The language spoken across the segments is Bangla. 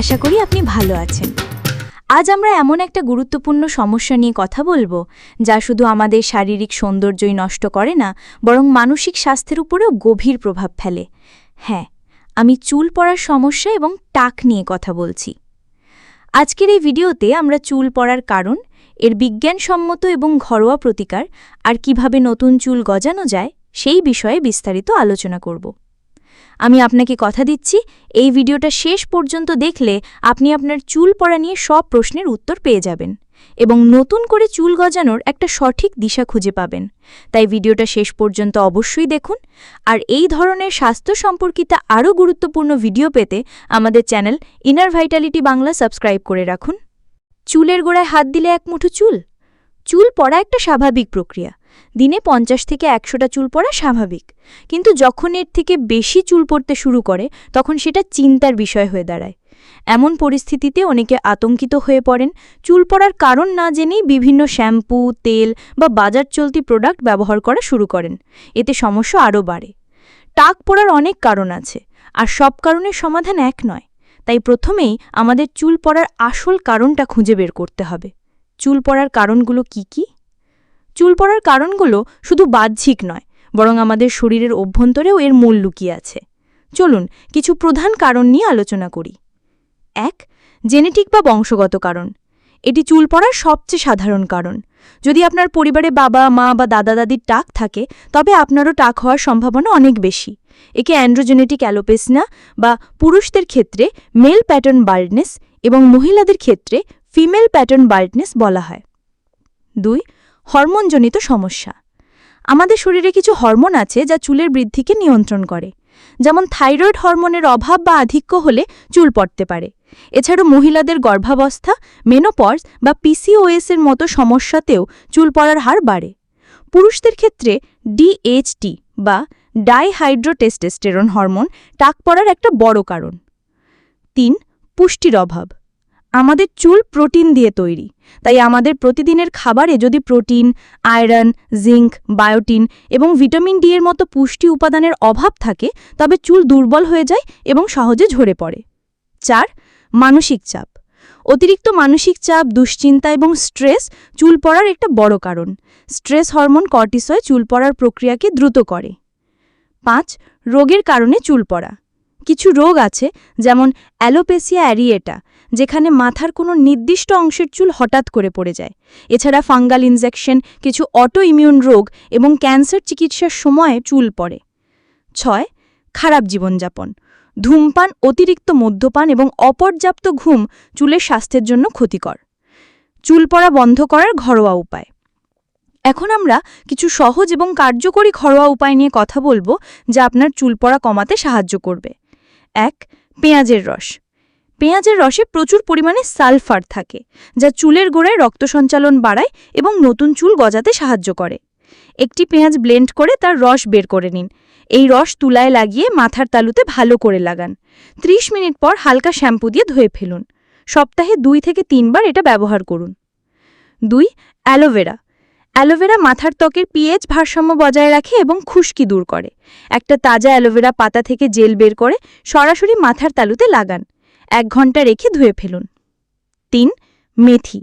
আশা করি আপনি ভালো আছেন। আজ আমরা এমন একটা গুরুত্বপূর্ণ সমস্যা নিয়ে কথা বলব, যা শুধু আমাদের শারীরিক সৌন্দর্যই নষ্ট করে না, বরং মানসিক স্বাস্থ্যের উপরেও গভীর প্রভাব ফেলে। হ্যাঁ আমি চুল পড়ার সমস্যা এবং টাক নিয়ে কথা বলছি। আজকের এই ভিডিওতে আমরা চুল পড়ার কারণ, এর বিজ্ঞানসম্মত এবং ঘরোয়া প্রতিকার, আর কীভাবে নতুন চুল গজানো যায়, সেই বিষয়ে বিস্তারিত আলোচনা করব। আমি আপনাকে কথা দিচ্ছি, এই ভিডিওটা শেষ পর্যন্ত দেখলে আপনি আপনার চুল পড়া নিয়ে সব প্রশ্নের উত্তর পেয়ে যাবেন এবং নতুন করে চুল গজানোর একটা সঠিক দিশা খুঁজে পাবেন। তাই ভিডিওটা শেষ পর্যন্ত অবশ্যই দেখুন। আর এই ধরনের স্বাস্থ্য সম্পর্কিত আরও গুরুত্বপূর্ণ ভিডিও পেতে আমাদের channel inner vitality Bangla subscribe করে রাখুন। চুলের গোড়ায় হাত দিলে এক মুঠো চুল। চুল পড়া একটা স্বাভাবিক প্রক্রিয়া। দিনে পঞ্চাশ থেকে একশোটা চুল পড়া স্বাভাবিক। কিন্তু যখন এর থেকে বেশি চুল পড়তে শুরু করে, তখন সেটা চিন্তার বিষয় হয়ে দাঁড়ায়। এমন পরিস্থিতিতে অনেকে আতঙ্কিত হয়ে পড়েন। চুল পড়ার কারণ না জেনেই বিভিন্ন শ্যাম্পু, তেল বা বাজার চলতি প্রোডাক্ট ব্যবহার করা শুরু করেন। এতে সমস্যা আরও বাড়ে। টাক পড়ার অনেক কারণ আছে, আর সব কারণের সমাধান এক নয়। তাই প্রথমেই আমাদের চুল পড়ার আসল কারণটা খুঁজে বের করতে হবে। চুল পড়ার কারণগুলো কি কি? চুল পড়ার কারণগুলো শুধু বাহ্যিক নয়, বরং আমাদের শরীরের অভ্যন্তরেও এর মূল লুকিয়ে আছে। চলুন কিছু প্রধান কারণ নিয়ে আলোচনা করি। এক, জেনেটিক বা বংশগত কারণ। এটি চুল পড়ার সবচেয়ে সাধারণ কারণ। যদি আপনার পরিবারে বাবা, মা বা দাদা দাদির টাক থাকে, তবে আপনারও টাক হওয়ার সম্ভাবনা অনেক বেশি। একে অ্যান্ড্রোজেনেটিক অ্যালোপেসনা বা পুরুষদের ক্ষেত্রে মেল প্যাটার্ন বাল্ডনেস এবং মহিলাদের ক্ষেত্রে ফিমেল প্যাটার্ন বাল্ডনেস বলা হয়। দুই হরমোনজনিত সমস্যা। আমাদের শরীরে কিছু হরমোন আছে যা চুলের বৃদ্ধিকে নিয়ন্ত্রণ করে। যেমন থাইরয়েড হরমোনের অভাব বা আধিক্য হলে চুল পড়তে পারে। এছাড়াও মহিলাদের গর্ভাবস্থা মেনোপর্স বা পিসিওএস এর মতো সমস্যাতেও চুল পড়ার হার বাড়ে। পুরুষদের ক্ষেত্রে ডিএইচটি বা ডাইহাইড্রোটেস্টেস্টেরন হরমোন টাক পড়ার একটা বড় কারণ। তিন, পুষ্টির অভাব। আমাদের চুল প্রোটিন দিয়ে তৈরি। তাই আমাদের প্রতিদিনের খাবারে যদি প্রোটিন, আয়রন, জিঙ্ক, বায়োটিন এবং ভিটামিন ডি এর মতো পুষ্টি উপাদানের অভাব থাকে, তবে চুল দুর্বল হয়ে যায় এবং সহজে ঝরে পড়ে। চার, মানসিক চাপ। অতিরিক্ত মানসিক চাপ, দুশ্চিন্তা এবং স্ট্রেস চুল পড়ার একটা বড় কারণ। স্ট্রেস হরমোন কর্টিসয় চুল পড়ার প্রক্রিয়াকে দ্রুত করে। পাঁচ, রোগের কারণে চুল পড়া। কিছু রোগ আছে, যেমন অ্যালোপেসিয়া অ্যারিয়েটা। যেখানে মাথার কোনো নির্দিষ্ট অংশের চুল হঠাৎ করে পড়ে যায়। এছাড়া ফাঙ্গাল ইনজেকশন, কিছু অটো ইমিউন রোগ এবং ক্যান্সার চিকিৎসার সময়ে চুল পড়ে। ছয়, খারাপ জীবনযাপন। ধূমপান, অতিরিক্ত মদ্যপান এবং অপর্যাপ্ত ঘুম চুলের স্বাস্থ্যের জন্য ক্ষতিকর। চুল পড়া বন্ধ করার ঘরোয়া উপায়। এখন আমরা কিছু সহজ এবং কার্যকরী ঘরোয়া উপায় নিয়ে কথা বলব, যা আপনার চুল পড়া কমাতে সাহায্য করবে। এক, পেঁয়াজের রস। পেঁয়াজের রসে প্রচুর পরিমাণে সালফার থাকে, যা চুলের গোড়ায় রক্ত সঞ্চালন বাড়ায় এবং নতুন চুল গজাতে সাহায্য করে। একটি পেঁয়াজ ব্লেন্ড করে তার রস বের করে নিন। এই রস তুলায় লাগিয়ে মাথার তালুতে ভালো করে লাগান। ৩০ মিনিট পর হালকা শ্যাম্পু দিয়ে ধুয়ে ফেলুন। সপ্তাহে দুই থেকে তিনবার এটা ব্যবহার করুন। দুই, অ্যালোভেরা। অ্যালোভেরা মাথার ত্বকের পিএইচ ভারসাম্য বজায় রাখে এবং খুশকি দূর করে। একটা তাজা অ্যালোভেরা পাতা থেকে জেল বের করে সরাসরি মাথার তালুতে লাগান। এক ঘণ্টা রেখে ধুয়ে ফেলুন। তিন, মেথি।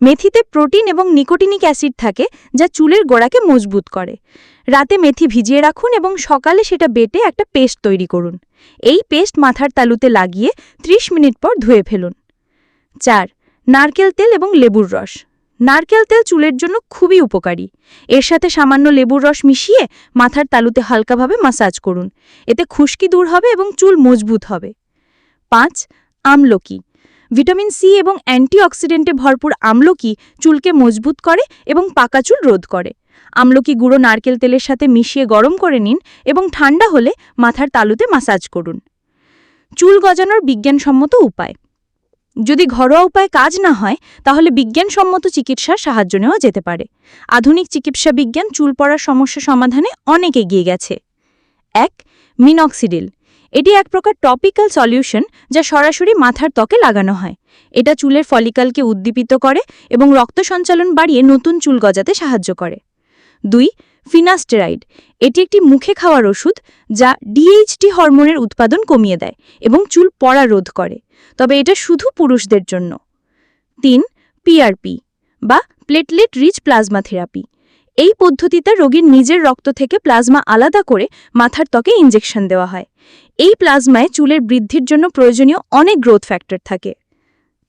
মেথিতে প্রোটিন এবং নিকোটিনিক অ্যাসিড থাকে যা চুলের গোড়াকে মজবুত করে। রাতে মেথি ভিজিয়ে রাখুন এবং সকালে সেটা বেটে একটা পেস্ট তৈরি করুন। এই পেস্ট মাথার তালুতে লাগিয়ে ৩০ মিনিট পর ধুয়ে ফেলুন। চার, নারকেল তেল এবং লেবুর রস। নারকেল তেল চুলের জন্য খুবই উপকারী। এর সাথে সামান্য লেবুর রস মিশিয়ে মাথার তালুতে হালকাভাবে মাসাজ করুন। এতে খুশকি দূর হবে এবং চুল মজবুত হবে। পাঁচ আমলকি। ভিটামিন সি এবং অ্যান্টিঅক্সিডেন্টে ভরপুর আমলকি চুলকে মজবুত করে এবং পাকা চুল রোধ করে। আমলকি গুঁড়ো নারকেল তেলের সাথে মিশিয়ে গরম করে নিন এবং ঠান্ডা হলে মাথার তালুতে মাসাজ করুন। চুল গজানোর বিজ্ঞানসম্মত উপায়। যদি ঘরোয়া উপায় কাজ না হয়, তাহলে বিজ্ঞানসম্মত চিকিৎসার সাহায্য নেওয়া যেতে পারে। আধুনিক চিকিৎসা বিজ্ঞান চুল পড়ার সমস্যা সমাধানে অনেক এগিয়ে গেছে। এক মিনক্সিডিল এটি এক প্রকার টপিক্যাল সলিউশন যা সরাসরি মাথার ত্বকে লাগানো হয়। এটা চুলের ফলিকালকে উদ্দীপিত করে এবং রক্ত সঞ্চালন বাড়িয়ে নতুন চুল গজাতে সাহায্য করে। দুই ফিনাস্টেরাইড এটি একটি মুখে খাওয়ার ওষুধ যা ডিএইচটি হরমোনের উৎপাদন কমিয়ে দেয় এবং চুল পড়া রোধ করে। তবে এটা শুধু পুরুষদের জন্য। তিন পিআরপি বা প্লেটলেট রিচ প্লাজমা থেরাপি এই পদ্ধতিতে রোগীর নিজের রক্ত থেকে প্লাজমা আলাদা করে মাথার ত্বকে ইঞ্জেকশন দেওয়া হয়। এই প্লাজমায় চুলের বৃদ্ধির জন্য প্রয়োজনীয় অনেক গ্রোথ ফ্যাক্টর থাকে।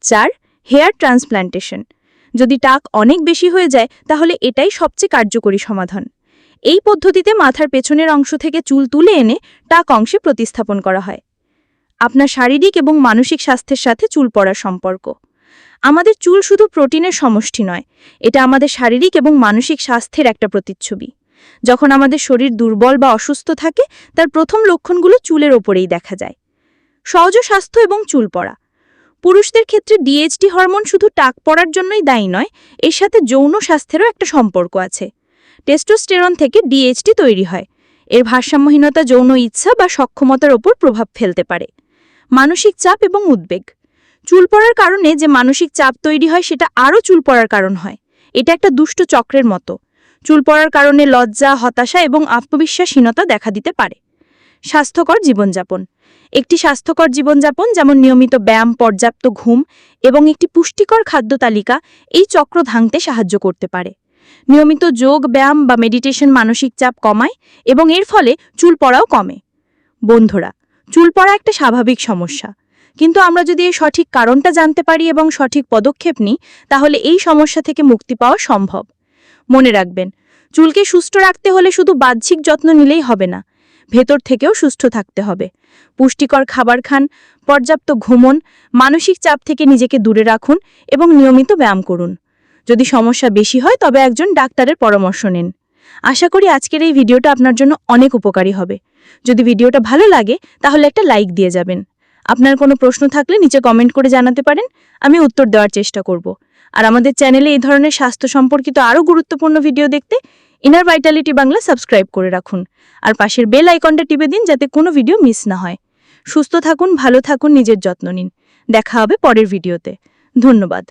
চার হেয়ার ট্রান্সপ্ল্যান্টেশন যদি টাক অনেক বেশি হয়ে যায়, তাহলে এটাই সবচেয়ে কার্যকরী সমাধান। এই পদ্ধতিতে মাথার পেছনের অংশ থেকে চুল তুলে এনে টাক অংশে প্রতিস্থাপন করা হয়। আপনার শারীরিক এবং মানসিক স্বাস্থ্যের সাথে চুল পড়ার সম্পর্ক। আমাদের চুল শুধু প্রোটিনের সমষ্টি নয়, এটা আমাদের শারীরিক এবং মানসিক স্বাস্থ্যের একটা প্রতিচ্ছবি। যখন আমাদের শরীর দুর্বল বা অসুস্থ থাকে, তার প্রথম লক্ষণগুলো চুলের ওপরেই দেখা যায়। সহজ স্বাস্থ্য এবং চুল পড়া। পুরুষদের ক্ষেত্রে ডিএইচডি হরমোন শুধু টাক পড়ার জন্যই দায়ী নয়, এর সাথে যৌন স্বাস্থ্যেরও একটা সম্পর্ক আছে। টেস্টোস্টেরন থেকে ডিএইচডি তৈরি হয়। এর ভারসাম্যহীনতা যৌন ইচ্ছা বা সক্ষমতার ওপর প্রভাব ফেলতে পারে। মানসিক চাপ এবং উদ্বেগ। চুল পড়ার কারণে যে মানসিক চাপ তৈরি হয়, সেটা আরও চুল পড়ার কারণ হয়। এটা একটা দুষ্ট চক্রের মতো। চুল পড়ার কারণে লজ্জা, হতাশা এবং আত্মবিশ্বাসহীনতা দেখা দিতে পারে। স্বাস্থ্যকর জীবনযাপন। একটি স্বাস্থ্যকর জীবনযাপন যেমন নিয়মিত ব্যায়াম, পর্যাপ্ত ঘুম এবং একটি পুষ্টিকর খাদ্য তালিকা এই চক্র ভাঙতে সাহায্য করতে পারে। নিয়মিত যোগ, ব্যায়াম বা মেডিটেশন মানসিক চাপ কমায় এবং এর ফলে চুল পড়াও কমে। বন্ধুরা, চুল পড়া একটা স্বাভাবিক সমস্যা। কিন্তু আমরা যদি এই সঠিক কারণটা জানতে পারি এবং সঠিক পদক্ষেপ নিই, তাহলে এই সমস্যা থেকে মুক্তি পাওয়া সম্ভব। মনে রাখবেন। চুলকে সুস্থ রাখতে হলে শুধু বাহ্যিক যত্ন নিলেই হবে না, ভেতর থেকেও সুস্থ থাকতে হবে। পুষ্টিকর খাবার খান, পর্যাপ্ত ঘুমন, মানসিক চাপ থেকে নিজেকে দূরে রাখুন এবং নিয়মিত ব্যায়াম করুন। যদি সমস্যা বেশি হয় তবে একজন ডাক্তারের পরামর্শ নিন। আশা করি আজকের এই ভিডিওটা আপনার জন্য অনেক উপকারী হবে। যদি ভিডিওটা ভালো লাগে তাহলে একটা লাইক দিয়ে যাবেন। আপনার কোনো প্রশ্ন থাকলে নিচে কমেন্ট করে জানাতে পারেন, আমি উত্তর দেওয়ার চেষ্টা করব। আর আমাদের চ্যানেলে এই ধরনের স্বাস্থ্য সম্পর্কিত আরও গুরুত্বপূর্ণ ভিডিও দেখতে ইনার ভাইটালিটি বাংলা সাবস্ক্রাইব করে রাখুন। আর পাশের বেল আইকনটা টিপে দিন যাতে কোনো ভিডিও মিস না হয়। সুস্থ থাকুন, ভালো থাকুন, নিজের যত্ন নিন। দেখা হবে পরের ভিডিওতে ধন্যবাদ।